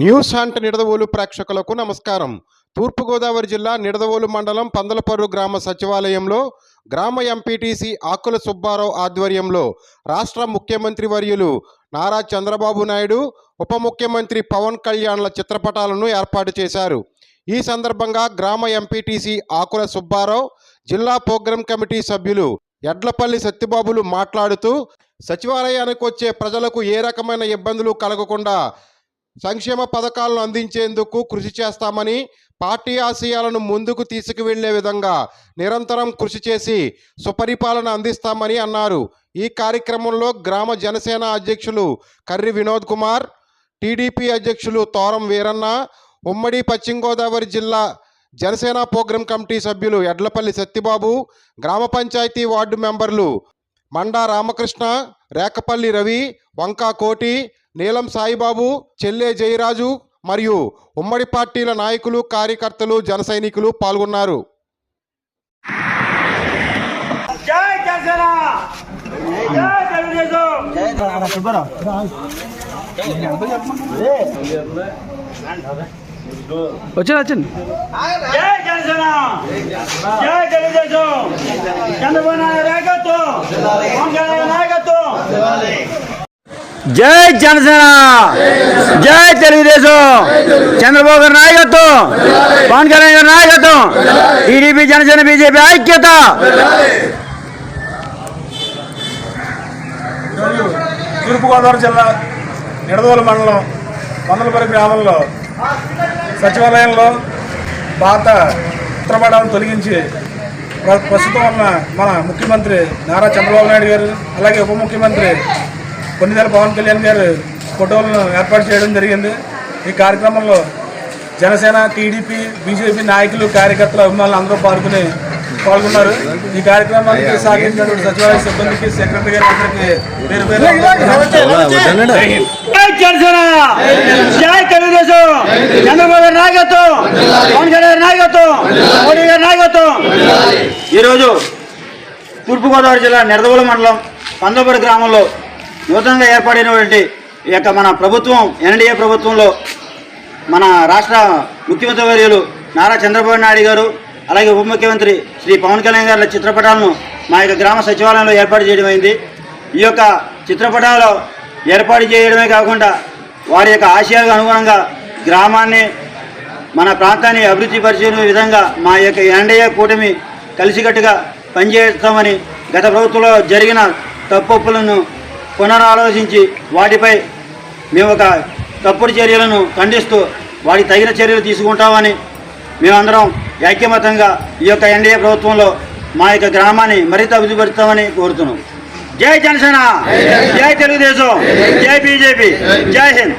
News hunt Nidadavolu ప్రేక్షకులకు నమస్కారం. తూర్పుగోదావరి జిల్లా నిడదవోలు మండలం పందలపర్రు గ్రామ సచివాలయంలో గ్రామ ఎంపీటీసీ ఆకుల సుబ్బారావు ఆధ్వర్యంలో రాష్ట్ర ముఖ్యమంత్రి వర్యులు నారా చంద్రబాబు నాయుడు ఉప ముఖ్యమంత్రి పవన్ కళ్యాణ్ల చిత్రపటాలను ఏర్పాటు చేశారు. ఈ సందర్భంగా గ్రామ ఎంపీటీసీ ఆకుల సుబ్బారావు జిల్లా ప్రోగ్రాం కమిటీ సభ్యులు ఎడ్లపల్లి సత్యబాబులు మాట్లాడుతూ సచివాలయానికి వచ్చే ప్రజలకు ఏ రకమైన ఇబ్బందులు కలగకుండా సంక్షేమ పథకాలను అందించేందుకు కృషి చేస్తామని పార్టీ ఆశయాలను ముందుకు తీసుకువెళ్ళే విధంగా నిరంతరం కృషి చేసి సుపరిపాలన అందిస్తామని అన్నారు. ఈ కార్యక్రమంలో గ్రామ జనసేన అధ్యక్షులు కర్రి వినోద్ కుమార్ టీడీపీ అధ్యక్షులు తోరం వీరన్న ఉమ్మడి పశ్చిమ గోదావరి జిల్లా జనసేన ప్రోగ్రాం కమిటీ సభ్యులు ఎడ్లపల్లి సత్యబాబు గ్రామ పంచాయతీ వార్డు మెంబర్లు మండా రామకృష్ణ రేకపల్లి రవి వంకా కోటి నీలం సాయిబాబు చెల్లె జయరాజు మరియు ఉమ్మడి పార్టీల నాయకులు కార్యకర్తలు జన సైనికులు పాల్గొన్నారు. జై జనసేన! జై తెలుగుదేశం! చంద్రబాబు నాయుడు నాయకత్వం! జై జనసేన! జై తెలుగుదేశం! చంద్రబాబు గారి నాయకత్వం! పవన్ కళ్యాణ్ గారి నాయకత్వం! టీడీపీ జనసేన బీజేపీ ఐక్యత! తూర్పుగోదావరి జిల్లా నిడదోలు మండలం వందలపల్లి గ్రామంలో సచివాలయంలో పాత ఉత్తరపడాలను తొలగించి ప్రస్తుతం ఉన్న మన ముఖ్యమంత్రి నారా చంద్రబాబు నాయుడు గారు అలాగే ఉప ముఖ్యమంత్రి కొన్నిదెల పవన్ కళ్యాణ్ గారు ఫోటోలను ఏర్పాటు చేయడం జరిగింది. ఈ కార్యక్రమంలో జనసేన టీడీపీ బీజేపీ నాయకులు కార్యకర్తలు అభిమానులు అందరూ పాల్గొని పాల్గొన్నారు. ఈ కార్యక్రమానికి సహకరించినటువంటి సచివాలయ సిబ్బందికి సెక్రటరీ గారి అందరికీ పేరు పేరు జై హింద్. జై జనసేన. జై తెలుగుదేశం. చంద్రబాబు నాయకత్వం. పవన్ కళ్యాణ్ గారి నాయకత్వం. మోడీ గారి నాయకత్వం. ఈరోజు తూర్పుగోదావరి జిల్లా నిడదవోలు మండలం పందపడి గ్రామంలో నూతనంగా ఏర్పడినటువంటి ఈ యొక్క మన ప్రభుత్వం ఎన్డీఏ ప్రభుత్వంలో మన రాష్ట్ర ముఖ్యమంత్రి వర్యులు నారా చంద్రబాబు నాయుడు గారు అలాగే ఉప ముఖ్యమంత్రి శ్రీ పవన్ కళ్యాణ్ గారి చిత్రపటాలను మా యొక్క గ్రామ సచివాలయంలో ఏర్పాటు చేయడం అయింది. ఈ యొక్క చిత్రపటాలు ఏర్పాటు చేయడమే కాకుండా వారి యొక్క ఆశయాలకు అనుగుణంగా గ్రామాన్ని మన ప్రాంతాన్ని అభివృద్ధి పరిచే విధంగా మా యొక్క ఎన్డీఏ కూటమి కలిసికట్టుగా పనిచేస్తామని గత ప్రభుత్వంలో జరిగిన తప్పులను పునరాలోచించి వాటిపై మేము ఒక తప్పుడు చర్యలను ఖండిస్తూ వాటికి తగిన చర్యలు తీసుకుంటామని మేమందరం ఐక్యమతంగా ఈ యొక్క ఎన్డీఏ ప్రభుత్వంలో మా యొక్క గ్రామాన్ని మరింత అభివృద్ధిపరుస్తామని కోరుతున్నాం. జై జనసేన! జై తెలుగుదేశం! జై బీజేపీ! జై హింద్!